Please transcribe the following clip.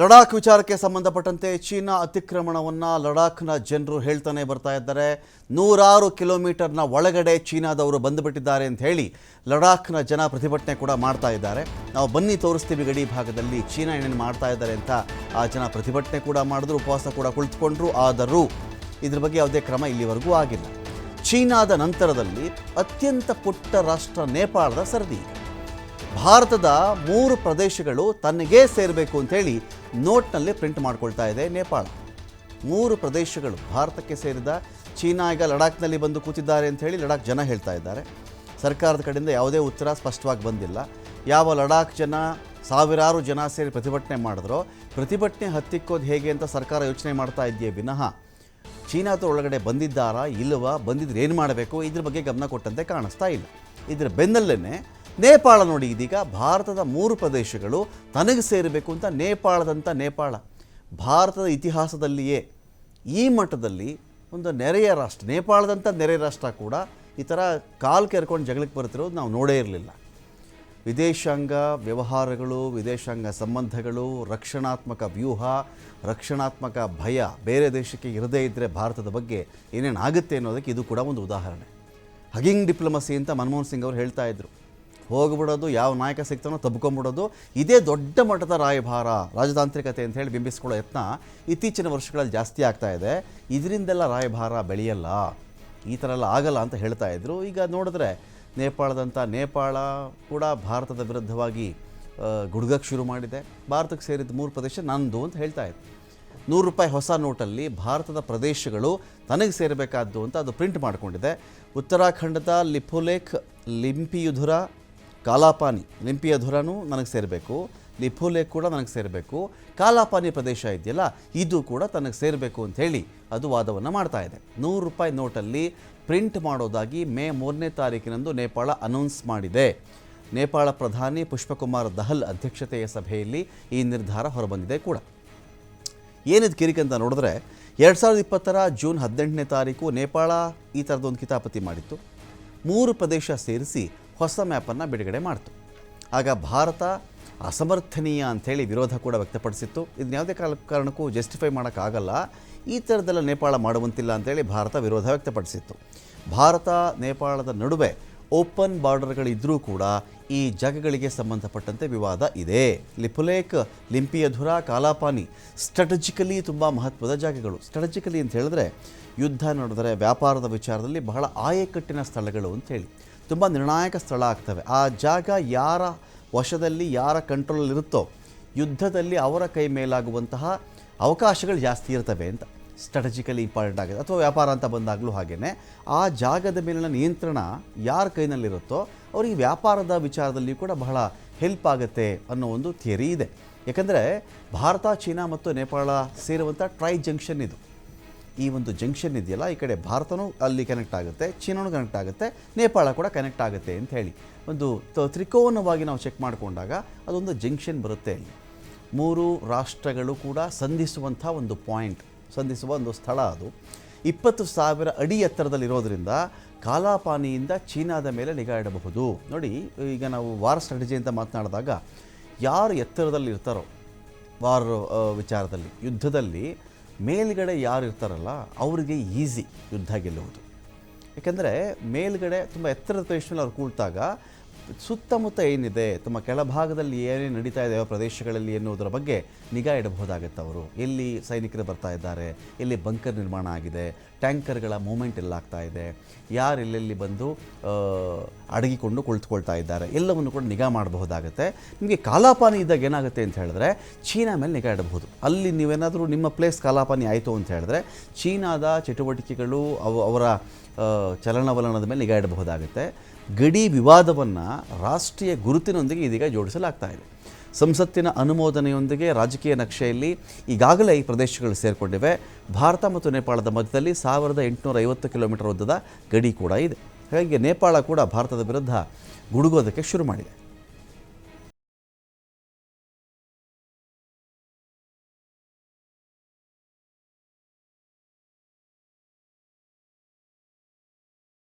ಲಡಾಖ್ ವಿಚಾರಕ್ಕೆ ಸಂಬಂಧಪಟ್ಟಂತೆ ಚೀನಾ ಅತಿಕ್ರಮಣವನ್ನು ಲಡಾಖ್ನ ಜನರು ಹೇಳ್ತಾನೆ ಬರ್ತಾ ಇದ್ದಾರೆ. ನೂರಾರು ಕಿಲೋಮೀಟರ್ನ ಒಳಗಡೆ ಚೀನಾದವರು ಬಂದುಬಿಟ್ಟಿದ್ದಾರೆ ಅಂತ ಹೇಳಿ ಲಡಾಖ್ನ ಜನ ಪ್ರತಿಭಟನೆ ಕೂಡ ಮಾಡ್ತಾ ಇದ್ದಾರೆ. ನಾವು ಬನ್ನಿ ತೋರಿಸ್ತೀವಿ ಗಡಿ ಭಾಗದಲ್ಲಿ ಚೀನಾ ಏನೇನು ಮಾಡ್ತಾ ಇದ್ದಾರೆ ಅಂತ. ಆ ಜನ ಪ್ರತಿಭಟನೆ ಕೂಡ ಮಾಡಿದ್ರು, ಉಪವಾಸ ಕೂಡ ಕುಳಿತುಕೊಂಡ್ರು. ಆದರೂ ಇದ್ರ ಬಗ್ಗೆ ಯಾವುದೇ ಕ್ರಮ ಇಲ್ಲಿವರೆಗೂ ಆಗಿಲ್ಲ. ಚೀನಾದ ನಂತರದಲ್ಲಿ ಅತ್ಯಂತ ಪುಟ್ಟ ರಾಷ್ಟ್ರ ನೇಪಾಳದ ಸರದಿ. ಭಾರತದ ಮೂರು ಪ್ರದೇಶಗಳು ತನಗೇ ಸೇರಬೇಕು ಅಂತೇಳಿ ನೋಟ್ನಲ್ಲಿ ಪ್ರಿಂಟ್ ಮಾಡ್ಕೊಳ್ತಾ ಇದೆ ನೇಪಾಳ. ಮೂರು ಪ್ರದೇಶಗಳು ಭಾರತಕ್ಕೆ ಸೇರಿದ, ಚೀನಾ ಈಗ ಲಡಾಖ್ನಲ್ಲಿ ಬಂದು ಕೂತಿದ್ದಾರೆ ಅಂತ ಹೇಳಿ ಲಡಾಖ್ ಜನ ಹೇಳ್ತಾ ಇದ್ದಾರೆ. ಸರ್ಕಾರದ ಕಡೆಯಿಂದ ಯಾವುದೇ ಉತ್ತರ ಸ್ಪಷ್ಟವಾಗಿ ಬಂದಿಲ್ಲ. ಯಾವ ಲಡಾಖ್ ಜನ, ಸಾವಿರಾರು ಜನ ಸೇರಿ ಪ್ರತಿಭಟನೆ ಮಾಡಿದ್ರೋ, ಪ್ರತಿಭಟನೆ ಹತ್ತಿಕ್ಕೋದು ಹೇಗೆ ಅಂತ ಸರ್ಕಾರ ಯೋಚನೆ ಮಾಡ್ತಾ ಇದೆಯೇ ವಿನಃ ಚೀನಾದ ಒಳಗಡೆ ಬಂದಿದ್ದಾರಾ ಇಲ್ಲವಾ ಬಂದಿದ್ರೆ ಏನು ಮಾಡಬೇಕು, ಇದ್ರ ಬಗ್ಗೆ ಗಮನ ಕೊಟ್ಟಂತೆ ಕಾಣಿಸ್ತಾ ಇಲ್ಲ. ಇದರ ಬೆನ್ನಲ್ಲೇ ನೇಪಾಳ ನೋಡಿ ಇದೀಗ ಭಾರತದ ಮೂರು ಪ್ರದೇಶಗಳು ತನಗೆ ಸೇರಬೇಕು ಅಂತ ನೇಪಾಳದಂಥ ನೇಪಾಳ. ಭಾರತದ ಇತಿಹಾಸದಲ್ಲಿಯೇ ಈ ಮಟ್ಟದಲ್ಲಿ ಒಂದು ನೆರೆಯ ರಾಷ್ಟ್ರ ನೇಪಾಳದಂಥ ನೆರೆಯ ರಾಷ್ಟ್ರ ಕೂಡ ಈ ಥರ ಕಾಲು ಕೆರ್ಕೊಂಡು ಜಗಳಕ್ಕೆ ಬರ್ತಿರೋದು ನಾವು ನೋಡೇ ಇರಲಿಲ್ಲ. ವಿದೇಶಾಂಗ ವ್ಯವಹಾರಗಳು, ವಿದೇಶಾಂಗ ಸಂಬಂಧಗಳು, ರಕ್ಷಣಾತ್ಮಕ ವ್ಯೂಹ, ರಕ್ಷಣಾತ್ಮಕ ಭಯ ಬೇರೆ ದೇಶಕ್ಕೆ ಇರದೇ ಇದ್ದರೆ ಭಾರತದ ಬಗ್ಗೆ ಏನೇನಾಗುತ್ತೆ ಅನ್ನೋದಕ್ಕೆ ಇದು ಕೂಡ ಒಂದು ಉದಾಹರಣೆ. ಹಗಿಂಗ್ ಡಿಪ್ಲೊಮಸಿ ಅಂತ ಮನಮೋಹನ್ ಸಿಂಗ್ ಅವರು ಹೇಳ್ತಾ ಇದ್ರು. ಹೋಗ್ಬಿಡೋದು, ಯಾವ ನಾಯಕ ಸಿಗ್ತಾನೋ ತಬ್ಕೊಂಬಿಡೋದು. ಇದೇ ದೊಡ್ಡ ಮಟ್ಟದ ರಾಯಭಾರ, ರಾಜತಾಂತ್ರಿಕತೆ ಅಂತ ಹೇಳಿ ಬಿಂಬಿಸ್ಕೊಳ್ಳೋ ಯತ್ನ ಇತ್ತೀಚಿನ ವರ್ಷಗಳಲ್ಲಿ ಜಾಸ್ತಿ ಆಗ್ತಾ ಇದೆ. ಇದರಿಂದೆಲ್ಲ ರಾಯಭಾರ ಬೆಳೆಯಲ್ಲ. ಈ ಥರ ಎಲ್ಲ ಆಗಲ್ಲ ಅಂತ ಹೇಳ್ತಾ ಇದ್ರು. ಈಗ ನೋಡಿದ್ರೆ ನೇಪಾಳದಂಥ ನೇಪಾಳ ಕೂಡ ಭಾರತದ ವಿರುದ್ಧವಾಗಿ ಗುಡ್ಗಕ್ಕೆ ಶುರು ಮಾಡಿದೆ. ಭಾರತಕ್ಕೆ ಸೇರಿದ ಮೂರು ಪ್ರದೇಶ ನಂದು ಅಂತ ಹೇಳ್ತಾ ಇತ್ತು ನೂರು ರೂಪಾಯಿ ಹೊಸ ನೋಟಲ್ಲಿ ಭಾರತದ ಪ್ರದೇಶಗಳು ತನಗೆ ಸೇರಬೇಕಾದ್ದು ಅಂತ ಅದು ಪ್ರಿಂಟ್ ಮಾಡಿಕೊಂಡಿದೆ. ಉತ್ತರಾಖಂಡದ ಲಿಪುಲೇಖ್, ಲಿಂಪಿಯುಧುರ ಕಾಲಾಪಾನಿ ಲಿಂಪಿಯಧುರನೂ ನನಗೆ ಸೇರಬೇಕು, ನಿಫುಲೆ ಕೂಡ ನನಗೆ ಸೇರಬೇಕು. ಕಾಲಾಪಾನಿ ಪ್ರದೇಶ ಇದೆಯಲ್ಲ, ಇದು ಕೂಡ ತನಗೆ ಸೇರಬೇಕು ಅಂತ ಹೇಳಿ ಅದು ವಾದವನ್ನು ಮಾಡ್ತಾ ಇದೆ. ನೂರು ರೂಪಾಯಿ ನೋಟಲ್ಲಿ ಪ್ರಿಂಟ್ ಮಾಡೋದಾಗಿ ಮೇ ಮೂರನೇ ತಾರೀಕಿನಂದು ನೇಪಾಳ ಅನೌನ್ಸ್ ಮಾಡಿದೆ. ನೇಪಾಳ ಪ್ರಧಾನಿ ಪುಷ್ಪಕುಮಾರ್ ದಹಲ್ ಅಧ್ಯಕ್ಷತೆಯ ಸಭೆಯಲ್ಲಿ ಈ ನಿರ್ಧಾರ ಹೊರಬಂದಿದೆ ಕೂಡ. ಏನಿದು ಕಿರಿಕ್ ಅಂತ ನೋಡಿದ್ರೆ, ಎರಡು ಸಾವಿರದ ಇಪ್ಪತ್ತರ ಜೂನ್ ಹದಿನೆಂಟನೇ ತಾರೀಕು ನೇಪಾಳ ಈ ಥರದೊಂದು ಕಿತಾಪತಿ ಮಾಡಿತ್ತು. ಮೂರು ಪ್ರದೇಶ ಸೇರಿಸಿ ಹೊಸ ಮ್ಯಾಪನ್ನು ಬಿಡುಗಡೆ ಮಾಡಿತು. ಆಗ ಭಾರತ ಅಸಮರ್ಥನೀಯ ಅಂಥೇಳಿ ವಿರೋಧ ಕೂಡ ವ್ಯಕ್ತಪಡಿಸಿತ್ತು. ಇದನ್ನ ಯಾವುದೇ ಕಾಲ ಕಾರಣಕ್ಕೂ ಜಸ್ಟಿಫೈ ಮಾಡೋಕ್ಕಾಗಲ್ಲ. ಈ ಥರದ್ದೆಲ್ಲ ನೇಪಾಳ ಮಾಡುವಂತಿಲ್ಲ ಅಂತೇಳಿ ಭಾರತ ವಿರೋಧ ವ್ಯಕ್ತಪಡಿಸಿತ್ತು. ಭಾರತ, ನೇಪಾಳದ ನಡುವೆ ಓಪನ್ ಬಾರ್ಡರ್ಗಳಿದ್ದರೂ ಕೂಡ ಈ ಜಾಗಗಳಿಗೆ ಸಂಬಂಧಪಟ್ಟಂತೆ ವಿವಾದ ಇದೆ. ಲಿಪುಲೇಕ್ ಲಿಂಪಿಯಧುರ ಕಾಲಾಪಾನಿ ಸ್ಟ್ರಾಟಜಿಕಲಿ ತುಂಬ ಮಹತ್ವದ ಜಾಗಗಳು. ಸ್ಟ್ರಾಟಜಿಕಲಿ ಅಂತ ಹೇಳಿದ್ರೆ ಯುದ್ಧ ನಡೆದರೆ ವ್ಯಾಪಾರದ ವಿಚಾರದಲ್ಲಿ ಬಹಳ ಆಯಕಟ್ಟಿನ ಸ್ಥಳಗಳು ಅಂತ ಹೇಳಿ. ತುಂಬ ನಿರ್ಣಾಯಕ ಸ್ಥಳ ಆಗ್ತವೆ. ಆ ಜಾಗ ಯಾರ ವಶದಲ್ಲಿ, ಯಾರ ಕಂಟ್ರೋಲಲ್ಲಿರುತ್ತೋ, ಯುದ್ಧದಲ್ಲಿ ಅವರ ಕೈ ಮೇಲಾಗುವಂತಹ ಅವಕಾಶಗಳು ಜಾಸ್ತಿ ಇರ್ತವೆ ಅಂತ ಸ್ಟ್ರಾಟಜಿಕಲಿ ಇಂಪಾರ್ಟೆಂಟ್ ಆಗಿದೆ. ಅಥವಾ ವ್ಯಾಪಾರ ಅಂತ ಬಂದಾಗಲೂ ಹಾಗೆಯೇ ಆ ಜಾಗದ ಮೇಲಿನ ನಿಯಂತ್ರಣ ಯಾರ ಕೈನಲ್ಲಿರುತ್ತೋ, ಅವರಿಗೆ ವ್ಯಾಪಾರದ ವಿಚಾರದಲ್ಲಿ ಕೂಡ ಬಹಳ ಹೆಲ್ಪ್ ಆಗುತ್ತೆ ಅನ್ನೋ ಒಂದು ಥಿಯರಿ ಇದೆ. ಯಾಕಂದರೆ, ಭಾರತ, ಚೀನಾ ಮತ್ತು ನೇಪಾಳ ಸೇರುವಂಥ ಟ್ರೈ ಜಂಕ್ಷನ್ ಇದು. ಈ ಒಂದು ಜಂಕ್ಷನ್ ಇದೆಯಲ್ಲ, ಈ ಕಡೆ ಭಾರತನೂ ಅಲ್ಲಿ ಕನೆಕ್ಟ್ ಆಗುತ್ತೆ, ಚೀನಾನು ಕನೆಕ್ಟ್ ಆಗುತ್ತೆ, ನೇಪಾಳ ಕೂಡ ಕನೆಕ್ಟ್ ಆಗುತ್ತೆ ಅಂತ ಹೇಳಿ. ಒಂದು ತ್ರಿಕೋನವಾಗಿ ನಾವು ಚೆಕ್ ಮಾಡಿಕೊಂಡಾಗ ಅದೊಂದು ಜಂಕ್ಷನ್ ಬರುತ್ತೆ ಅಲ್ಲಿ. ಮೂರು ರಾಷ್ಟ್ರಗಳು ಕೂಡ ಸಂಧಿಸುವಂಥ ಒಂದು ಪಾಯಿಂಟ್ ಸಂಧಿಸುವ ಒಂದು ಸ್ಥಳ ಅದು. ಇಪ್ಪತ್ತು ಸಾವಿರ ಅಡಿ ಎತ್ತರದಲ್ಲಿರೋದ್ರಿಂದ ಕಾಲಾಪಾನಿಯಿಂದ ಚೀನಾದ ಮೇಲೆ ನಿಗಾ ಇಡಬಹುದು. ನೋಡಿ, ಈಗ ನಾವು ವಾರ್ ಸ್ಟ್ರಾಟಜಿ ಅಂತ ಮಾತನಾಡಿದಾಗ ಯಾರು ಎತ್ತರದಲ್ಲಿ ಇರ್ತಾರೋ ವಾರ್ ವಿಚಾರದಲ್ಲಿ, ಯುದ್ಧದಲ್ಲಿ ಮೇಲ್ಗಡೆ ಯಾರು ಇರ್ತಾರಲ್ಲ, ಅವರಿಗೆ ಈಸಿ ಯುದ್ಧ ಗೆಲ್ಲುವುದು. ಯಾಕೆಂದರೆ ಮೇಲ್ಗಡೆ ತುಂಬ ಎತ್ತರದ ಪ್ರದೇಶದಲ್ಲಿ ಅವ್ರು ಕೂಳ್ತಾಗ ಸುತ್ತಮುತ್ತ ಏನಿದೆ, ತಮ್ಮ ಕೆಳಭಾಗದಲ್ಲಿ ಏನೇನು ನಡೀತಾ ಇದೆ ಪ್ರದೇಶಗಳಲ್ಲಿ ಎನ್ನುವುದರ ಬಗ್ಗೆ ನಿಗಾ ಇಡಬಹುದಾಗತ್ತೆ ಅವರು. ಎಲ್ಲಿ ಸೈನಿಕರು ಬರ್ತಾ ಇದ್ದಾರೆ, ಎಲ್ಲಿ ಬಂಕರ್ ನಿರ್ಮಾಣ ಆಗಿದೆ ಟ್ಯಾಂಕರ್ಗಳ ಮೂಮೆಂಟ್ ಎಲ್ಲಾಗ್ತಾ ಇದೆ. ಯಾರು ಎಲ್ಲೆಲ್ಲಿ ಬಂದು ಅಡಗಿಕೊಂಡು ಕುಳಿತುಕೊಳ್ತಾ ಇದ್ದಾರೆ, ಎಲ್ಲವನ್ನು ಕೂಡ ನಿಗಾ ಮಾಡಬಹುದಾಗುತ್ತೆ. ನಿಮಗೆ ಕಾಲಾಪಾನಿ ಇದ್ದಾಗ ಏನಾಗುತ್ತೆ ಅಂತ ಹೇಳಿದ್ರೆ, ಚೀನಾ ಮೇಲೆ ನಿಗಾ ಇಡಬಹುದು. ಅಲ್ಲಿ ನೀವೇನಾದರೂ ನಿಮ್ಮ ಪ್ಲೇಸ್ ಕಾಲಾಪಾನಿ ಆಯಿತು ಅಂತ ಹೇಳಿದ್ರೆ, ಚೀನಾದ ಚಟುವಟಿಕೆಗಳು ಅವು, ಅವರ ಚಲನವಲನದ ಮೇಲೆ ನಿಗಾ ಇಡಬಹುದಾಗುತ್ತೆ. ಗಡಿ ವಿವಾದವನ್ನು ರಾಷ್ಟ್ರೀಯ ಗುರುತಿನೊಂದಿಗೆ ಇದೀಗ ಜೋಡಿಸಲಾಗ್ತಾ ಇದೆ. ಸಂಸತ್ತಿನ ಅನುಮೋದನೆಯೊಂದಿಗೆ ರಾಜಕೀಯ ನಕ್ಷೆಯಲ್ಲಿ ಈಗಾಗಲೇ ಈ ಪ್ರದೇಶಗಳು ಸೇರಿಕೊಂಡಿವೆ. ಭಾರತ ಮತ್ತು ನೇಪಾಳದ ಮಧ್ಯದಲ್ಲಿ ಸಾವಿರದ ಎಂಟುನೂರ ಐವತ್ತು ಕಿಲೋಮೀಟರ್ ಉದ್ದದ ಗಡಿ ಕೂಡ ಇದೆ. ಹಾಗಾಗಿ ನೇಪಾಳ ಕೂಡ ಭಾರತದ ವಿರುದ್ಧ ಗುಡುಗೋದಕ್ಕೆ ಶುರು ಮಾಡಿದೆ.